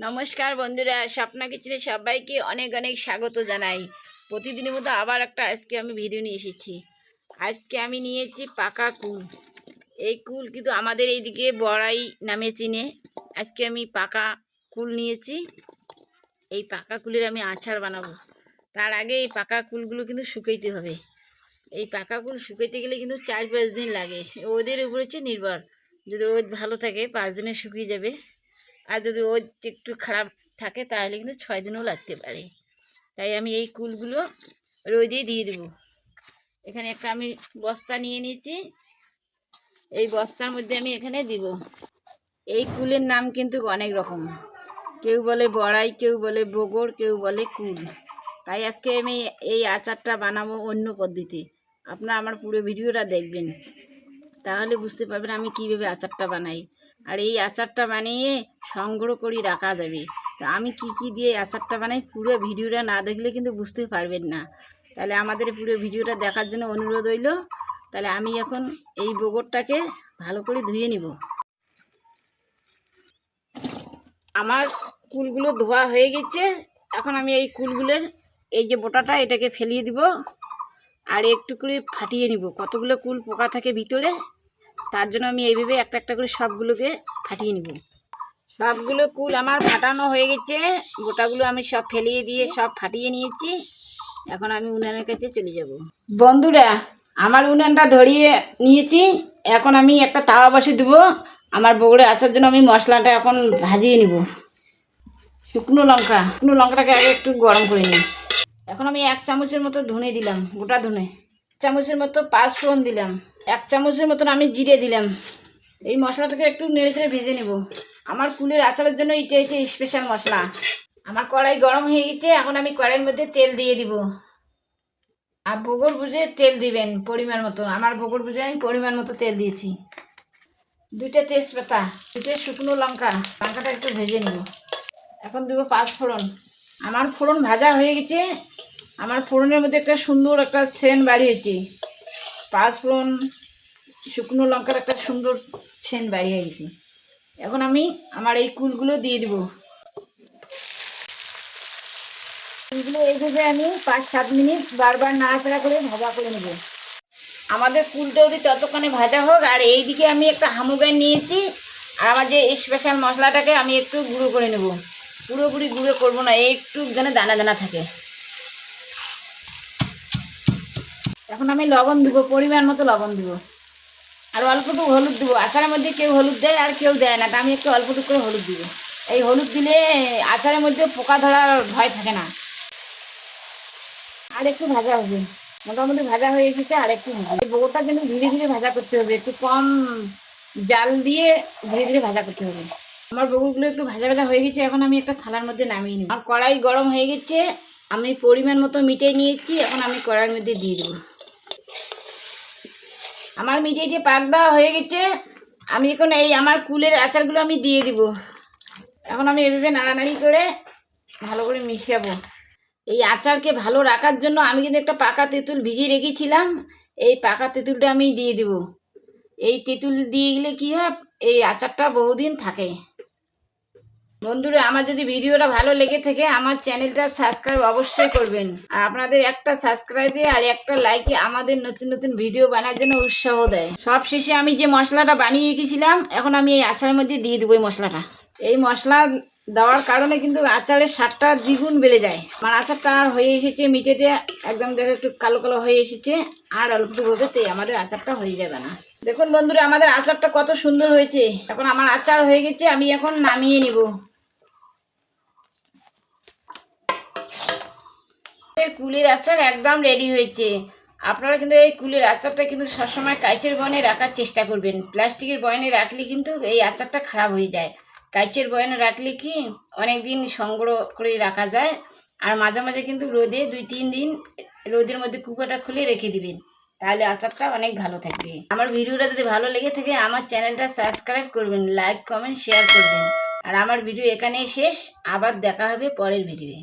নমস্কার বন্ধুরা, স্বপ্না কিচেনে সবাইকে অনেক অনেক স্বাগত জানাই। প্রতিদিনের মতো আবার একটা আজকে আমি ভিডিও নিয়ে এসেছি। আজকে আমি নিয়েছি পাকা কুল। এই কুল কিন্তু আমাদের এইদিকে বড়াই নামে চিনে। আজকে আমি পাকা কুল নিয়েছি। এই পাকা কুলের আমি আচার বানাবো। তার আগে এই পাকা কুলগুলো কিন্তু শুকাইতে হবে। এই পাকা কুল শুকাইতে গেলে কিন্তু চার পাঁচ দিন লাগে। ওদের উপরে হচ্ছে নির্ভর। যদি রোদ ভালো থাকে, পাঁচ দিনে শুকিয়ে যাবে। আর যদি ওই একটু খারাপ থাকে, তাহলে কিন্তু ছয় দিনও লাগতে পারে। তাই আমি এই কুলগুলো রোদে দিয়ে দেবো। এখানে একটা আমি বস্তা নিয়ে নিয়েছি। এই বস্তার মধ্যে আমি এখানে দিব। এই কুলের নাম কিন্তু অনেক রকম। কেউ বলে বড়াই, কেউ বলে বগর, কেউ বলে কুল। তাই আজকে আমি এই আচারটা বানাবো অন্য পদ্ধতি। আপনারা আমার পুরো ভিডিওটা দেখবেন। তাহলে বুঝতে পারবেন আমি কীভাবে আচারটা বানাই। আর এই আচারটা বানিয়ে সংগ্রহ করি রাখা যাবে। তো আমি কি কি দিয়ে আচারটা বানাই পুরো ভিডিওটা না দেখলে কিন্তু বুঝতে পারবেন না। তাহলে আমাদের পুরো ভিডিওটা দেখার জন্য অনুরোধ হইল তাহলে আমি এখন এই বগরটাকে ভালো করে ধুয়ে নিব। আমার কুলগুলো ধোয়া হয়ে গেছে। এখন আমি এই কুলগুলোর এই যে বোটাটা এটাকে ফেলিয়ে দিব। আর একটু করে ফাটিয়ে নিব। কতগুলো কুল পোকা থাকে ভিতরে তার জন্য আমি এইভাবে একটা একটা করে সবগুলোকে ফাটিয়ে নিব। সবগুলো কুল আমার ফাটানো হয়ে গেছে। গোটাগুলো আমি সব ফেলিয়ে দিয়ে সব ফাটিয়ে নিয়েছি। এখন আমি উনানের কাছে চলে যাব। বন্ধুরা, আমার উনানটা ধরিয়ে নিয়েছি। এখন আমি একটা তাওয়া বসে দেবো। আমার বগুড়ে আসার জন্য আমি মশলাটা এখন ভাজিয়ে নিব। শুকনো লঙ্কা। শুকনো লঙ্কাটাকে আগে একটু গরম করে নিই। এখন আমি এক চামচের মতো ধনে দিলাম, গোটা ধনে। চামচের মতো পাঁচ ফোড়ন দিলাম। এক চামচের মতন আমি জিরে দিলাম। এই মশলাটাকে একটু নেড়ে চেড়ে ভেজে নেব। আমার কুলের আচারের জন্য এটা হচ্ছে স্পেশাল মশলা। আমার কড়াই গরম হয়ে গেছে, এখন আমি কড়াইয়ের মধ্যে তেল দিয়ে দিব। আর বগর বুঝে তেল দিবেন পরিমাণ মতো। আমার বগর বুঝে আমি পরিমাণ মতো তেল দিয়েছি। দুইটা তেজপাতা দুটো শুকনো লঙ্কা, লঙ্কাটা একটু ভেজে নেব। এখন দেবো পাঁচ ফোড়ন। আমার ফোড়ন ভাজা হয়ে গেছে। আমার ফোড়নের মধ্যে একটা সুন্দর একটা সেন্ট বাড়িয়েছে। পাঁচ ফোড়ন শুকনো লঙ্কার একটা সুন্দর সেন্ট বাড়িয়ে গেছে। এখন আমি আমার এই কুলগুলো দিয়ে দিব। কুলগুলো এইভাবে আমি পাঁচ সাত মিনিট বারবার নাড়াচাড়া করে ভাজা করে নেব। আমাদের কুলটা যদি ততক্ষণে ভাজা হোক, আর এইদিকে আমি একটা হামুগাই নিয়েছি, আর আমার যে স্পেশাল মশলাটাকে আমি একটু গুঁড়ো করে নেব। পুরোপুরি গুঁড়ো করব না, একটু যেন দানা দানা থাকে। এখন আমি লবণ দিব, পরিমাণ মতো লবণ দিব। আর অল্পটুকু হলুদ দিব। আচারের মধ্যে কেউ হলুদ দেয় আর কেউ দেয় না, তা আমি একটু অল্পটুকু করে হলুদ দিব। এই হলুদ দিলে আচারের মধ্যে পোকা ধরার ভয় থাকে না। আর একটু ভাজা হবে। মোটামুটি ভাজা হয়ে এসেছে, আর একটু বউটা কিন্তু ধীরে ধীরে ভাজা করতে হবে। একটু কম জাল দিয়ে ধীরে ধীরে ভাজা করতে হবে। আমার বগুগুলো একটু ভাজা ভাজা হয়ে গেছে, এখন আমি একটা থালার মধ্যে নামিয়ে নিই আমার কড়াই গরম হয়ে গেছে, আমি পরিমাণ মতো মিটিয়ে নিয়েছি, এখন আমি কড়াইয়ের মধ্যে দিয়ে দেবো। আমার মিটিয়ে দিয়ে পাক দেওয়া হয়ে গেছে। আমি এখন এই আমার কুলের আচারগুলো আমি দিয়ে দিব। এখন আমি এভাবে নাড়ানাড়ি করে ভালো করে মিশাবো। এই আচারকে ভালো রাখার জন্য আমি কিন্তু একটা পাকা তেঁতুল ভিজিয়ে রেখেছিলাম। এই পাকা তেঁতুলটা আমি দিয়ে দিব। এই তেঁতুল দিয়ে গেলে কী হয়? এই আচারটা বহুদিন থাকে। বন্ধুরা, আমার যদি ভিডিওটা ভালো লেগে থাকে, আমার চ্যানেলটা সাবস্ক্রাইব অবশ্যই করবেন। আর আপনাদের একটা সাবস্ক্রাইবে আর একটা লাইকে আমাদের নতুন নতুন ভিডিও বানার জন্য উৎসাহ দেয়। সব শেষে আমি যে মশলাটা বানিয়ে রেখেছিলাম, এখন আমি এই আচারের মধ্যে দিয়ে দেবো এই মশলাটা। এই মশলা দেওয়ার কারণে কিন্তু আচারের স্বাদটা দ্বিগুণ বেড়ে যায়। আমার আচারটা আর হয়ে এসেছে, মিটেটে একদম দেখো একটু কালো কালো হয়ে এসেছে, আর অল্পটুকু হতে আমাদের আচারটা হয়ে যাবে না। দেখুন বন্ধুরা, আমাদের আচারটা কত সুন্দর হয়েছে। এখন আমার আচার হয়ে গেছে, আমি এখন নামিয়ে নিব। এই কুলের আচার একদম রেডি হয়েছে। আপনারা কিন্তু এই কুলের আচারটা কিন্তু সবসময় কাইচের বয়নে রাখার চেষ্টা করবেন। প্লাস্টিকের বয়নে রাখলে কিন্তু এই আচারটা খারাপ হয়ে যায়। কাইচের বয়নে রাখলে কি অনেক দিন সংগ্রহ করে রাখা যায় আর মাঝে মাঝে কিন্তু রোদে দুই তিন দিন রোদের মধ্যে কুপাটা খুলে রেখে দিবেন। তাহলে আচারটা অনেক ভালো থাকবে। আমার ভিডিওটা যদি ভালো লেগে থাকে, আমার চ্যানেলটা সাবস্ক্রাইব করবেন, লাইক, কমেন্ট শেয়ার করবেন। আর আমার ভিডিও এখানেই শেষ। আবার দেখা হবে পরের ভিডিওয়ে।